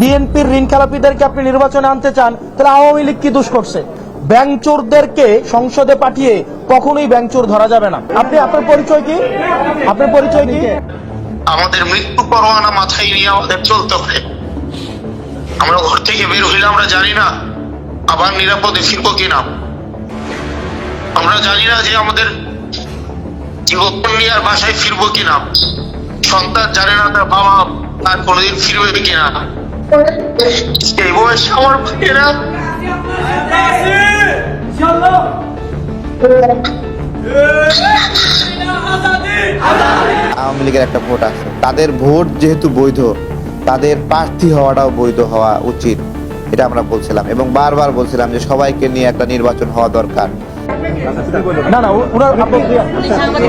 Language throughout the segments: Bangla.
বিএনপির ঋণ খেলাপিদেরকে আপনি নির্বাচনে আনতে চান, তাহলে আওয়ামী লীগ কি দোষ করছে? ব্যাংক চোরদেরকে সংসদে পাঠিয়ে কখনোই ব্যাংক চোর ধরা যাবে না। আপনি, আপনার পরিচয় কি? আপনার পরিচয় কি? আমাদের মৃত্যু পরোয়ানা মাথায় নিয়ে আমাদের চলতে হবে। আমরা ঘর থেকে বের হইলে আমরা জানি না আবার নিরাপদে ফিরবো কিনা। আমরা জানি না যে আমাদের জীবন নিয়ে আর বাসায় ফিরবো কিনা। সন্তান জানে না তার বাবা তার কোনোদিন ফিরবে কিনা। এই বয়সে আমার ভাইয়েরা আওয়ামী লীগের একটা ভোট আছে। তাদের ভোট যেহেতু বৈধ, তাদের প্রার্থী হওয়াটাও বৈধ হওয়া উচিত, এটা আমরা বলছিলাম এবং বারবার বলছিলাম যে সবাইকে নিয়ে একটা নির্বাচন হওয়া দরকার। না না উনার আপনি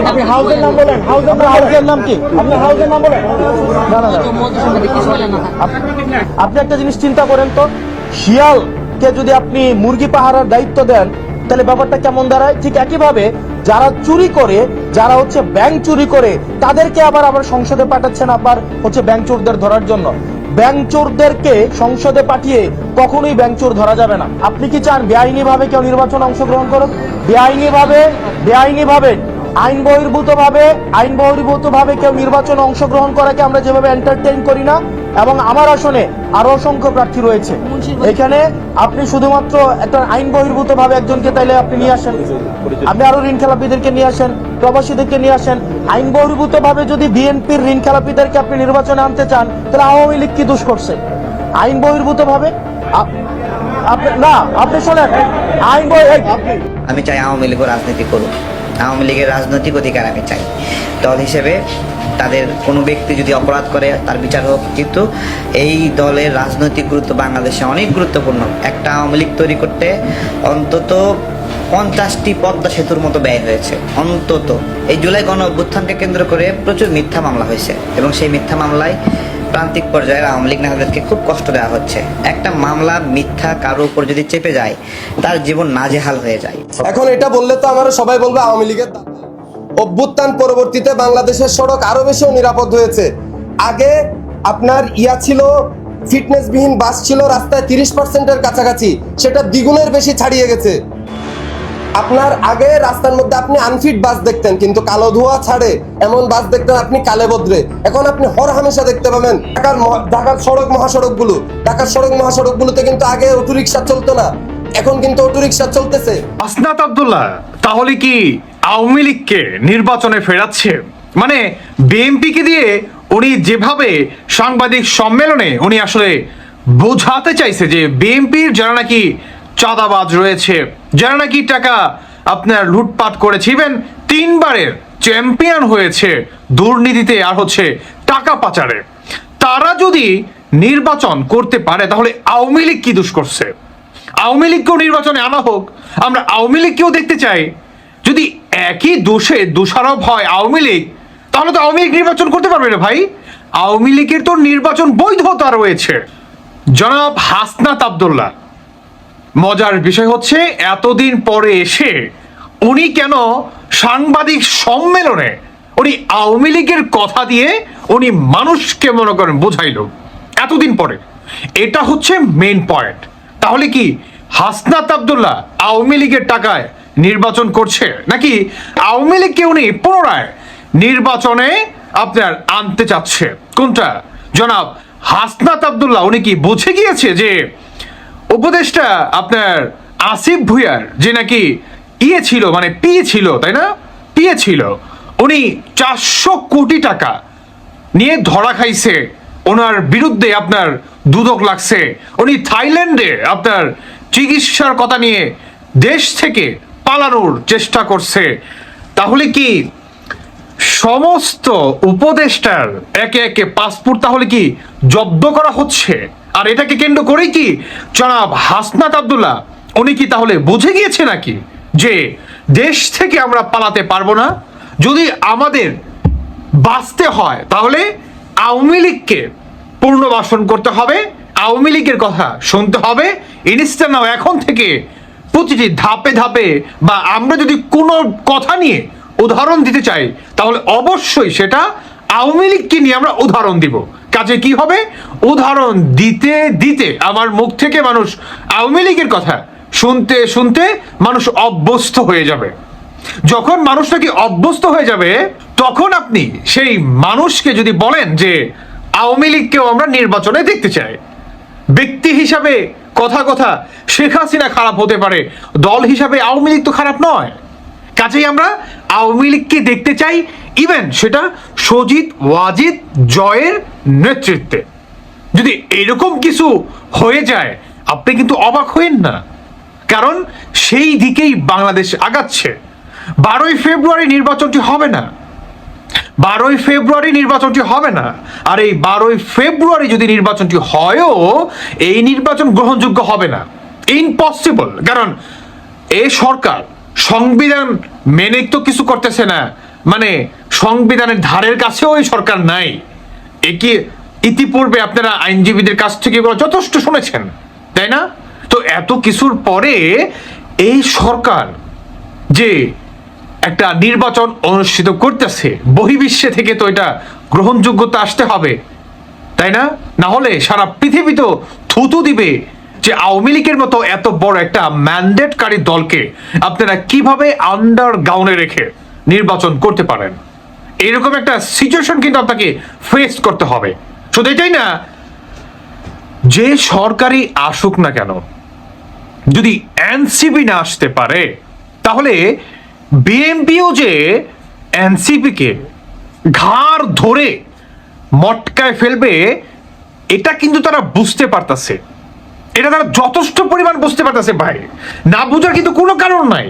আপনি হাউসের নাম বলেন হাউসের নাম হাউসের নাম কি? আপনি হাউসের নাম বলেন। না না না। আপনি একটা জিনিস চিন্তা করেন তো শিয়ালকে যদি আপনি মুরগি পাহারার দায়িত্ব দেন তাহলে ব্যাপারটা কেমন দাঁড়ায়? ঠিক একইভাবে যারা চুরি করে যারা হচ্ছে ব্যাংক চুরি করে তাদেরকে আবার আবার সংসদে পাঠাচ্ছেন আবার হচ্ছে ব্যাংক চোরদের ধরার জন্য। ব্যাংক চোরদেরকে সংসদে পাঠিয়ে কখনোই ব্যাংক চোর ধরা যাবে না। আপনি কি চান বেআইনি ভাবে কেউ নির্বাচনে অংশগ্রহণ করুক? বেআইনি ভাবে বেআইনি ভাবে আইন বহির্ভূত ভাবে আইন বহির্ভূত ভাবে কেউ নির্বাচনে অংশগ্রহণ করাকে আমরা যেভাবে এন্টারটেইন করি না এবং আমার আসনে আরও অসংখ্য প্রার্থী রয়েছে। এখানে আপনি শুধুমাত্র একটা আইন বহির্ভূত ভাবে একজনকে তাইলে আপনি নিয়ে আসেন। আপনি আরও ঋণ খেলাপিদেরকে নিয়ে আসেন প্রবাসীদেরকে নিয়ে আসেন আইন বহির্ভূত ভাবে যদি বিএনপির ঋণ খেলাপিদেরকে আপনি নির্বাচনে আনতে চান, তাহলে আওয়ামী লীগ কি দোষ করছে? আইন বহির্ভূত ভাবে না, আপনি শোনেন। আইন আমি চাই আওয়ামী লীগও রাজনীতি করুক। আওয়ামী লীগের রাজনৈতিক অধিকার আমি চাই। দল হিসেবে তাদের কোনো ব্যক্তি যদি অপরাধ করে, তার বিচার হোক। কিন্তু এই দলের রাজনৈতিক গুরুত্ব বাংলাদেশে অনেক গুরুত্বপূর্ণ। একটা আওয়ামী লীগ তৈরি করতে অন্তত পঞ্চাশটি পদ্মা সেতুর মতো ব্যয় হয়েছে। অন্তত এই জুলাই গণ অভ্যুত্থানকে কেন্দ্র করে প্রচুর মিথ্যা মামলা হয়েছে এবং সেই মিথ্যা মামলায় প্রান্তিক পর্যায়ে আওয়ামী লীগ নেতাদেরকে খুব কষ্ট দেওয়া হচ্ছে। একটা মামলা মিথ্যা কারও উপর যদি চেপে যায়, তার জীবন নাজেহাল হয়ে যায়। এখন এটা বললে তো আমার সবাই বলবে আওয়ামী লীগের অভ্যুত্থান পরবর্তীতে বাংলাদেশের সড়ক আরও বেশি নিরাপদ হয়েছে। আগে আপনার ইয়া ছিল ফিটনেসবিহীন বাস ছিল, রাস্তায় তিরিশ পার্সেন্টের কাছাকাছি। সেটা দ্বিগুণের বেশি ছাড়িয়ে গেছে। আপনার আগে রাস্তার মধ্যে আপনি আনফিট বাস দেখতেন, কিন্তু কালো ধোঁয়া ছাড়ে এমন বাস দেখতেন আপনি কালে বদলে এখন আপনি হর হামেশা দেখতে পাবেন ঢাকার ঢাকার সড়ক মহাসড়কগুলো ঢাকার সড়ক মহাসড়ক গুলোতে কিন্তু আগে অটো রিক্সা চলতো না, এখন কিন্তু অটো রিক্সা চলতেছে। আসনাত আব্দুল্লাহ, তাহলে কি আওয়ামী লীগকে নির্বাচনে ফেরাচ্ছে? মানে বিএনপিকে দিয়ে উনি যেভাবে সাংবাদিক সম্মেলনে উনি আসলে বোঝাতে চাইছে যে বিএনপির যারা নাকি চাঁদাবাজ রয়েছে। যারা নাকি টাকা আপনার লুটপাট করেছে, ইভেন তিনবারের চ্যাম্পিয়ন হয়েছে, দুর্নীতিতে আর হচ্ছে টাকা পাচারে। তারা যদি নির্বাচন করতে পারে, তাহলে আওয়ামী লীগ কি দুষ করছে? আওয়ামী লীগকেও নির্বাচনে আনা হোক। আমরা আওয়ামী লীগকেও দেখতে চাই। যদি একই দোষে দোষারোপ হয় আওয়ামী লীগ, তাহলে তো আওয়ামী লীগ নির্বাচন করতে পারবে না ভাই। আওয়ামী লীগের তো নির্বাচন বৈধতা রয়েছে। জনাব হাসনাত আবদুল্লাহ মজার বিষয় হচ্ছে, এতদিন পরে এসে উনি কেন সাংবাদিক সম্মেলনে উনি আওয়ামী লীগের কথা দিয়ে উনি মানুষকে মনে করেন বোঝাইলো। এতদিন পরে। এটা হচ্ছে মেন পয়েন্ট তাহলে কি হাসনাত আবদুল্লাহ আওয়ামী লীগের টাকায় নির্বাচন করছে? নাকি আওয়ামী লীগকে উনি পুনরায় নির্বাচনে আপনার আনতে চাচ্ছে? কোনটা? জনাব হাসনাত আবদুল্লাহ, উনি কি বুঝে গিয়েছে যে উপদেশটা আপনার আসিফ ভুইয়ার, যে নাকি ইয়ে ছিল মানে পিয়ে ছিল, তাই না? পিয়ে ছিল। উনি চারশো কোটি টাকা নিয়ে ধরা খাইছে। ওনার বিরুদ্ধে আপনার দুদক লাগছে। উনি থাইল্যান্ডে আপনার চিকিৎসার কথা নিয়ে দেশ থেকে পালানোর চেষ্টা করছে। তাহলে কি সমস্ত উপদেষ্টার একে একে পাসপোর্ট তাহলে কি জব্দ করা হচ্ছে? আর এটাকে কেন্দ্র করেই কি জনাব হাসনাত আবদুল্লাহ, উনি কি তাহলে বুঝে গিয়েছে নাকি যে দেশ থেকে আমরা পালাতে পারব না? যদি আমাদের বাঁচতে হয়, তাহলে আওয়ামী লীগকে পুনর্বাসন করতে হবে। আওয়ামী লীগের কথা শুনতে হবে। ইনস্টা নাও এখন থেকে প্রতিটি ধাপে ধাপে বা আমরা যদি কোনো কথা নিয়ে উদাহরণ দিতে চাই, তাহলে অবশ্যই সেটা আওয়ামী লীগকে নিয়ে আমরা উদাহরণ দিব। কাজে কি হবে? উদাহরণ দিতে দিতে আমার মুখ থেকে মানুষ আওয়ামী লীগের কথা শুনতে শুনতে মানুষ অভ্যস্ত হয়ে যাবে। যখন মানুষ নাকি অভ্যস্ত হয়ে যাবে, তখন আপনি সেই মানুষকে যদি বলেন যে আওয়ামী লীগকেও আমরা নির্বাচনে দেখতে চাই, ব্যক্তি হিসাবে কথা কথা শেখ হাসিনা খারাপ হতে পারে, দল হিসাবে আওয়ামী লীগ তো খারাপ নয়। কাজেই আমরা আওয়ামী লীগকে দেখতে চাই ইভেন সেটা সজিত, ওয়াজিদ, জয়ের নেতৃত্বে। যদি এরকম কিছু হয়ে যায়, আপনি কিন্তু অবাক হইন না। কারণ সেই দিকেই বাংলাদেশ আগাচ্ছে। বারোই ফেব্রুয়ারি নির্বাচনটি হবে না। বারোই ফেব্রুয়ারি নির্বাচনটি হবে না। আর এই বারোই ফেব্রুয়ারি যদি নির্বাচনটি হয়ও, এই নির্বাচন গ্রহণযোগ্য হবে না। ইম্পসিবল কারণ এ সরকার সংবিধান মেনে তো কিছু করতেছে না। মানে সংবিধানের ধারের কাছেও এই সরকার নাই। একে ইতিপূর্বে আপনারা আইনজীবীদের কাছ থেকে যথেষ্ট শুনেছেন, তাই না? তো এত কিছুর পরে এই সরকার যে একটা নির্বাচন অনুষ্ঠিত করতেছে, বহির্বিশ্বে থেকে তো এটা গ্রহণযোগ্যতা আসতে হবে, তাই না? না হলে সারা পৃথিবী তো থুতু দিবে যে আওয়ামী লীগের মতো এত বড় একটা ম্যান্ডেটকারী দলকে আপনারা কীভাবে আন্ডার গাউনে রেখে নির্বাচন করতে পারেন। এরকম একটা সিচুয়েশন কিন্তু আপনাকে ফেস করতে হবে। শুধু এটাই না, যে সরকারি আসুক না কেন, যদি এনসিপি না আসতে পারে, তাহলে বিএনপিও যে এনসিপিকে ঘাড় ধরে মটকায় ফেলবে, এটা কিন্তু তারা বুঝতে পারতাছে। এটা তারা যথেষ্ট পরিমাণ বুঝতে পারতেছে ভাই। না বুঝার কিন্তু কোনো কারণ নাই।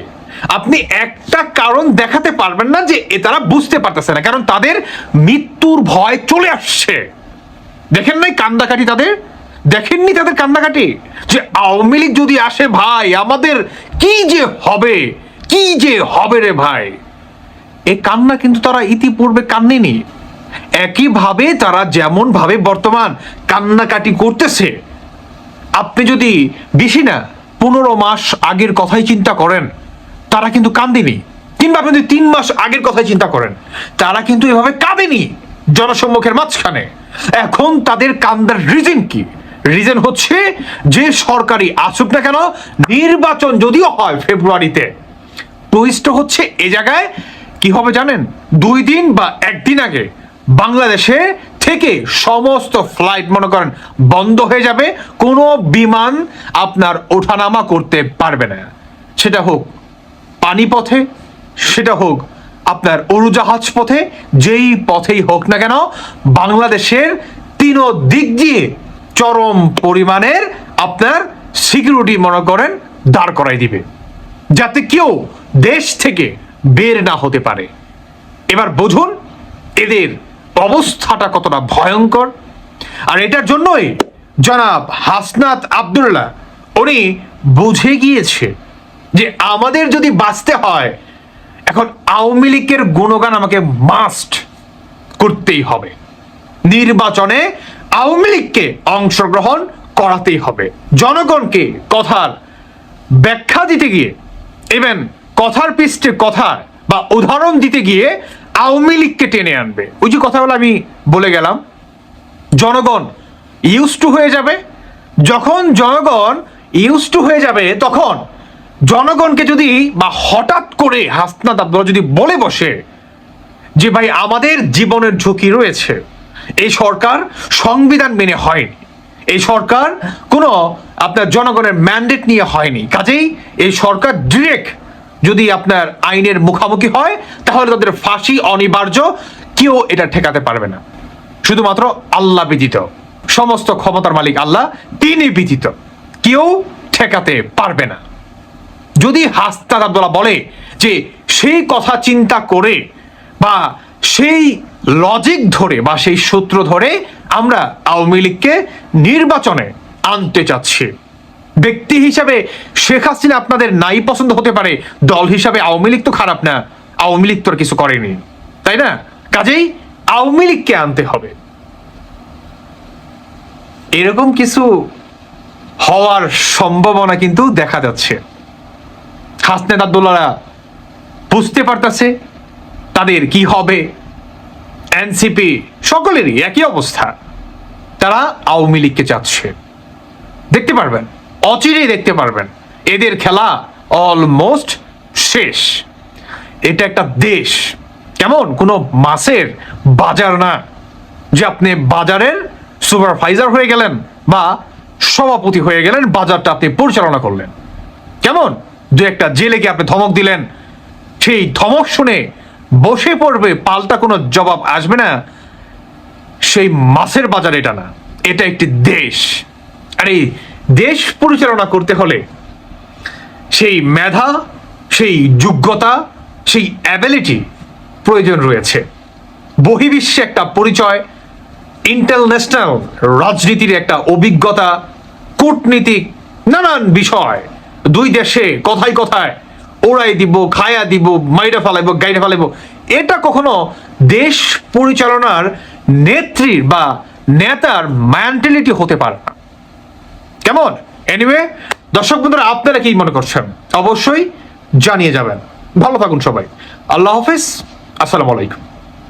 আপনি একটা কারণ দেখাতে পারবেন না যে এ তারা বুঝতে পারতেছে না, কারণ তাদের মৃত্যুর ভয় চলে আসছে। দেখেন নাই কান্দাকাটি তাদের? দেখেননি তাদের কান্দাকাটি? যে আওয়ামী লীগ যদি আসে ভাই, আমাদের কি যে হবে? কি যে হবে রে ভাই? এ কান্না কিন্তু তারা ইতিপূর্বে কান্নেনি। একইভাবে তারা যেমন ভাবে বর্তমান কান্নাকাটি করতেছে। আপনি যদি বেশি না, পনেরো মাস আগের কথাই চিন্তা করেন। তারা কিন্তু কান্দেনি। কিংবা আপনি যদি তিন মাস আগের কথাই চিন্তা করেন, তারা কিন্তু এভাবে কাঁদেনি জনসম্মুখের মাঝখানে। এখন তাদের কান্দার রিজন কি? রিজন হচ্ছে যে সরকারি আসুক না কেন, নির্বাচন যদিও হয় ফেব্রুয়ারিতে টুইস্ট হচ্ছে এ জায়গায়, কি হবে জানেন? দুই দিন বা একদিন আগে বাংলাদেশে থেকে সমস্ত ফ্লাইট মনে করেন বন্ধ হয়ে যাবে, কোনো বিমান আপনার ওঠানামা করতে পারবে না। সেটা হোক পানিপথে, সেটা হোক আপনার উড়োজাহাজ পথে, যেই পথেই হোক না কেন, বাংলাদেশের তিন দিক দিয়ে চরম পরিমাণের আপনার সিকিউরিটি মনে করেন দাঁড় করাই দিবে। যাতে কেউ দেশ থেকে বের না হতে পারে। এবার বুঝুন, এদের অবস্থাটা কতটা ভয়ঙ্কর। আর এটার জন্যই জনাব হাসনাত আবদুল্লাহ, উনি বুঝে গিয়েছে যে আমাদের যদি বাঁচতে হয়, এখন আওয়ামী লীগের গুণগান আমাকে মাস্ট করতেই হবে। নির্বাচনে আওয়ামী লীগকে অংশগ্রহণ করাতেই হবে। জনগণকে কথার ব্যাখ্যা দিতে গিয়ে ইভেন কথার পৃষ্ঠে কথা বা উদাহরণ দিতে গিয়ে আওয়ামী লীগকে টেনে আনবে। ওই যে কথাগুলো আমি বলে গেলাম, জনগণ ইউজ টু হয়ে যাবে। যখন জনগণ ইউজ টু হয়ে যাবে, তখন জনগণকে যদি বা হঠাৎ করে হাসনাত আব্দুল্লাহ যদি বলে বসে যে ভাই আমাদের জীবনের ঝুঁকি রয়েছে, এই সরকার সংবিধান মেনে হয়নি, এই সরকার কোনো আপনার জনগণের ম্যান্ডেট নিয়ে হয়নি, কাজেই এই সরকার ডিরেক্ট যদি আপনার আইনের মুখামুখি হয়, তাহলে তাদের ফাঁসি অনিবার্য, কেউ এটা ঠেকাতে পারবে না। শুধুমাত্র আল্লাহ বিদিত সমস্ত ক্ষমতার মালিক আল্লাহ, তিনি বিদিত কেউ ঠেকাতে পারবে না। যদি হাস্তাদ আব্দুল্লাহ বলে যে সেই কথা চিন্তা করে বা সেই লজিক ধরে বা সেই সূত্র ধরে আমরা আওয়ামী লীগকে নির্বাচনে আনতে চাচ্ছি। ব্যক্তি হিসাবে শেখ হাসিনা আপনাদের নাই পছন্দ হতে পারে, দল হিসাবে আওয়ামী লীগ তো খারাপ না, আওয়ামী লীগ তো আর কিছু করেনি, তাই না? কাজেই আওয়ামী লীগকে আনতে হবে। এরকম কিছু হওয়ার সম্ভাবনা কিন্তু দেখা যাচ্ছে। হাসনেত আবদুল্লারা বুঝতে পারতেছে তাদের কি হবে? এনসিপি সকলেরই একই অবস্থা। তারা আওয়ামী লীগকে চাচ্ছে। দেখতে পারবেন, অচিরেই দেখতে পারবেন, এদের খেলা অলমোস্ট শেষ। এটা একটা দেশ। কেমন? কোনো মাসের বাজার না, যে আপনি বাজারের সুপারভাইজার হয়ে গেলেন বা সভাপতি হয়ে গেলেন, বাজারটা আপনি পরিচালনা করলেন। কেমন? দু একটা জেলেকে আপনি ধমক দিলেন। সেই ধমক শুনে বসে পড়বে, পাল্টা কোনো জবাব আসবে না। সেই মাছের বাজার এটা না, এটা একটি দেশ। আর এই দেশ পরিচালনা করতে হলে সেই মেধা, সেই যোগ্যতা, সেই অ্যাবিলিটি প্রয়োজন রয়েছে। বহির্বিশ্বে একটা পরিচয় ইন্টারন্যাশনাল রাজনীতির একটা অভিজ্ঞতা, কূটনীতিক নানান বিষয়। দুই দেশে কথায় কথায় ওড়াই দিব, খায়া দিব, মাইরা ফেলাইব গাইডে ফেলাইব। এটা কখনো দেশ পরিচালনার নেত্রীর বা নেতার মেন্টালিটি হতে পারে না। কেমন? এনিওয়ে দর্শক বন্ধুরা, আপনারা কি মনে করছেন? অবশ্যই জানিয়ে যাবেন। ভালো থাকুন সবাই। আল্লাহ হাফিজ। আসসালামু আলাইকুম।